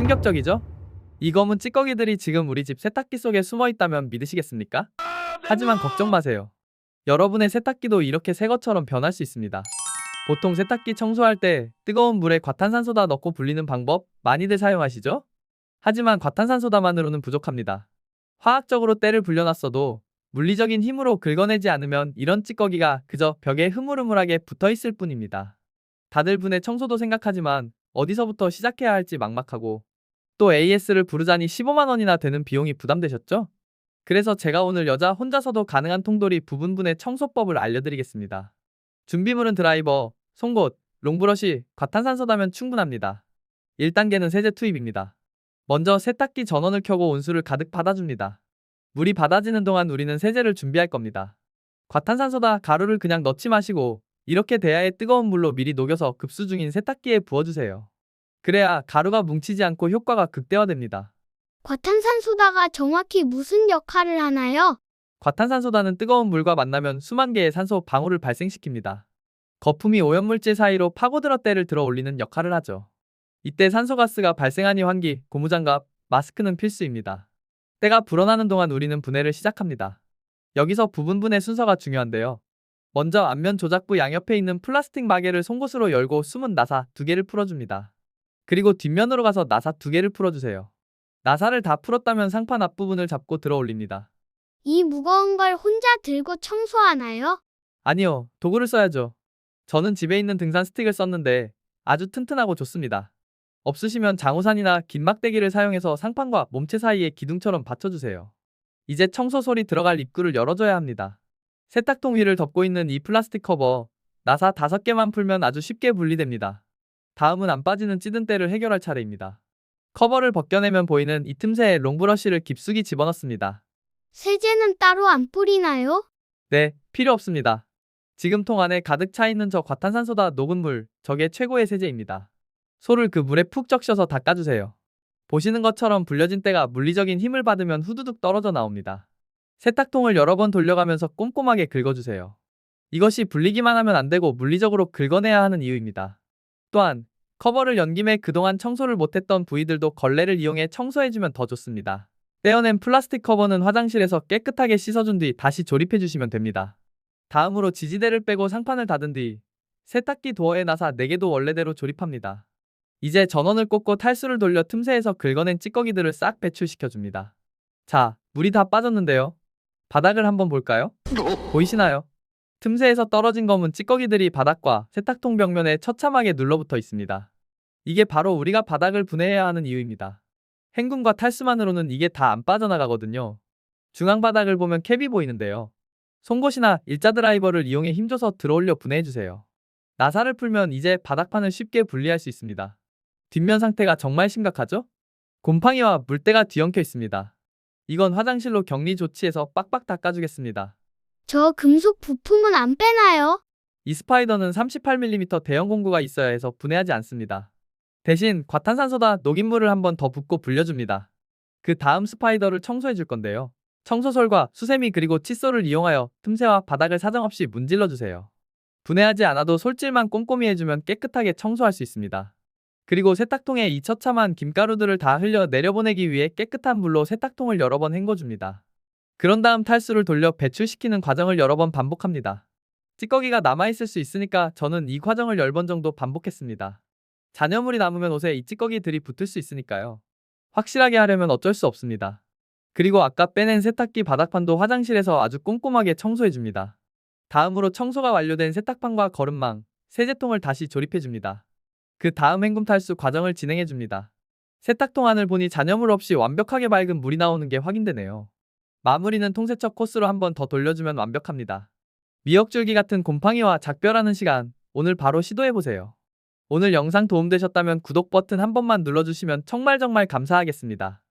충격적이죠? 이 검은 찌꺼기들이 지금 우리 집 세탁기 속에 숨어 있다면 믿으시겠습니까? 하지만 걱정 마세요. 여러분의 세탁기도 이렇게 새 것처럼 변할 수 있습니다. 보통 세탁기 청소할 때 뜨거운 물에 과탄산소다 넣고 불리는 방법 많이들 사용하시죠? 하지만 과탄산소다만으로는 부족합니다. 화학적으로 때를 불려놨어도 물리적인 힘으로 긁어내지 않으면 이런 찌꺼기가 그저 벽에 흐물흐물하게 붙어 있을 뿐입니다. 다들 분해 청소도 생각하지만 어디서부터 시작해야 할지 막막하고 또 AS를 부르자니 15만 원이나 되는 비용이 부담되셨죠? 그래서 제가 오늘 여자 혼자서도 가능한 통돌이 부분 분해 청소법을 알려드리겠습니다. 준비물은 드라이버, 송곳, 롱브러시, 과탄산소다면 충분합니다. 1단계는 세제 투입입니다. 먼저 세탁기 전원을 켜고 온수를 가득 받아줍니다. 물이 받아지는 동안 우리는 세제를 준비할 겁니다. 과탄산소다 가루를 그냥 넣지 마시고 이렇게 대야에 뜨거운 물로 미리 녹여서 급수 중인 세탁기에 부어주세요. 그래야 가루가 뭉치지 않고 효과가 극대화됩니다. 과탄산소다가 정확히 무슨 역할을 하나요? 과탄산소다는 뜨거운 물과 만나면 수만 개의 산소 방울을 발생시킵니다. 거품이 오염물질 사이로 파고들어 때를 들어 올리는 역할을 하죠. 이때 산소가스가 발생하니 환기, 고무장갑, 마스크는 필수입니다. 때가 불어나는 동안 우리는 분해를 시작합니다. 여기서 부분 분해 순서가 중요한데요. 먼저 앞면 조작부 양옆에 있는 플라스틱 마개를 송곳으로 열고 숨은 나사 두 개를 풀어줍니다. 그리고 뒷면으로 가서 나사 두 개를 풀어주세요. 나사를 다 풀었다면 상판 앞부분을 잡고 들어 올립니다. 이 무거운 걸 혼자 들고 청소하나요? 아니요, 도구를 써야죠. 저는 집에 있는 등산 스틱을 썼는데 아주 튼튼하고 좋습니다. 없으시면 장우산이나 긴 막대기를 사용해서 상판과 몸체 사이에 기둥처럼 받쳐주세요. 이제 청소 소리 들어갈 입구를 열어줘야 합니다. 세탁통 위를 덮고 있는 이 플라스틱 커버, 나사 5개만 풀면 아주 쉽게 분리됩니다. 다음은 안 빠지는 찌든 때를 해결할 차례입니다. 커버를 벗겨내면 보이는 이 틈새에 롱브러쉬를 깊숙이 집어넣습니다. 세제는 따로 안 뿌리나요? 네, 필요 없습니다. 지금 통 안에 가득 차 있는 저 과탄산소다 녹은 물, 저게 최고의 세제입니다. 소를 그 물에 푹 적셔서 닦아주세요. 보시는 것처럼 불려진 때가 물리적인 힘을 받으면 후두둑 떨어져 나옵니다. 세탁통을 여러 번 돌려가면서 꼼꼼하게 긁어주세요. 이것이 불리기만 하면 안 되고 물리적으로 긁어내야 하는 이유입니다. 또한 커버를 연 김에 그동안 청소를 못했던 부위들도 걸레를 이용해 청소해주면 더 좋습니다. 떼어낸 플라스틱 커버는 화장실에서 깨끗하게 씻어준 뒤 다시 조립해주시면 됩니다. 다음으로 지지대를 빼고 상판을 닫은 뒤 세탁기 도어에 나사 4개도 원래대로 조립합니다. 이제 전원을 꽂고 탈수를 돌려 틈새에서 긁어낸 찌꺼기들을 싹 배출시켜줍니다. 자, 물이 다 빠졌는데요. 바닥을 한번 볼까요? 보이시나요? 틈새에서 떨어진 검은 찌꺼기들이 바닥과 세탁통 벽면에 처참하게 눌러붙어 있습니다. 이게 바로 우리가 바닥을 분해해야 하는 이유입니다. 행군과 탈수만으로는 이게 다 안 빠져나가거든요. 중앙 바닥을 보면 캡이 보이는데요. 송곳이나 일자 드라이버를 이용해 힘줘서 들어올려 분해해주세요. 나사를 풀면 이제 바닥판을 쉽게 분리할 수 있습니다. 뒷면 상태가 정말 심각하죠? 곰팡이와 물때가 뒤엉켜 있습니다. 이건 화장실로 격리 조치해서 빡빡 닦아주겠습니다. 저 금속 부품은 안 빼나요? 이 스파이더는 38mm 대형 공구가 있어야 해서 분해하지 않습니다. 대신 과탄산소다 녹인물을 한 번 더 붓고 불려줍니다. 그 다음 스파이더를 청소해 줄 건데요. 청소솔과 수세미 그리고 칫솔을 이용하여 틈새와 바닥을 사정없이 문질러 주세요. 분해하지 않아도 솔질만 꼼꼼히 해주면 깨끗하게 청소할 수 있습니다. 그리고 세탁통에 이 처참한 김가루들을 다 흘려 내려보내기 위해 깨끗한 물로 세탁통을 여러 번 헹궈줍니다. 그런 다음 탈수를 돌려 배출시키는 과정을 여러 번 반복합니다. 찌꺼기가 남아있을 수 있으니까 저는 이 과정을 10번 정도 반복했습니다. 잔여물이 남으면 옷에 이 찌꺼기들이 붙을 수 있으니까요. 확실하게 하려면 어쩔 수 없습니다. 그리고 아까 빼낸 세탁기 바닥판도 화장실에서 아주 꼼꼼하게 청소해줍니다. 다음으로 청소가 완료된 세탁판과 거름망, 세제통을 다시 조립해줍니다. 그 다음 헹굼 탈수 과정을 진행해줍니다. 세탁통 안을 보니 잔여물 없이 완벽하게 맑은 물이 나오는 게 확인되네요. 마무리는 통세척 코스로 한 번 더 돌려주면 완벽합니다. 미역줄기 같은 곰팡이와 작별하는 시간, 오늘 바로 시도해보세요. 오늘 영상 도움되셨다면 구독 버튼 한 번만 눌러주시면 정말 정말 감사하겠습니다.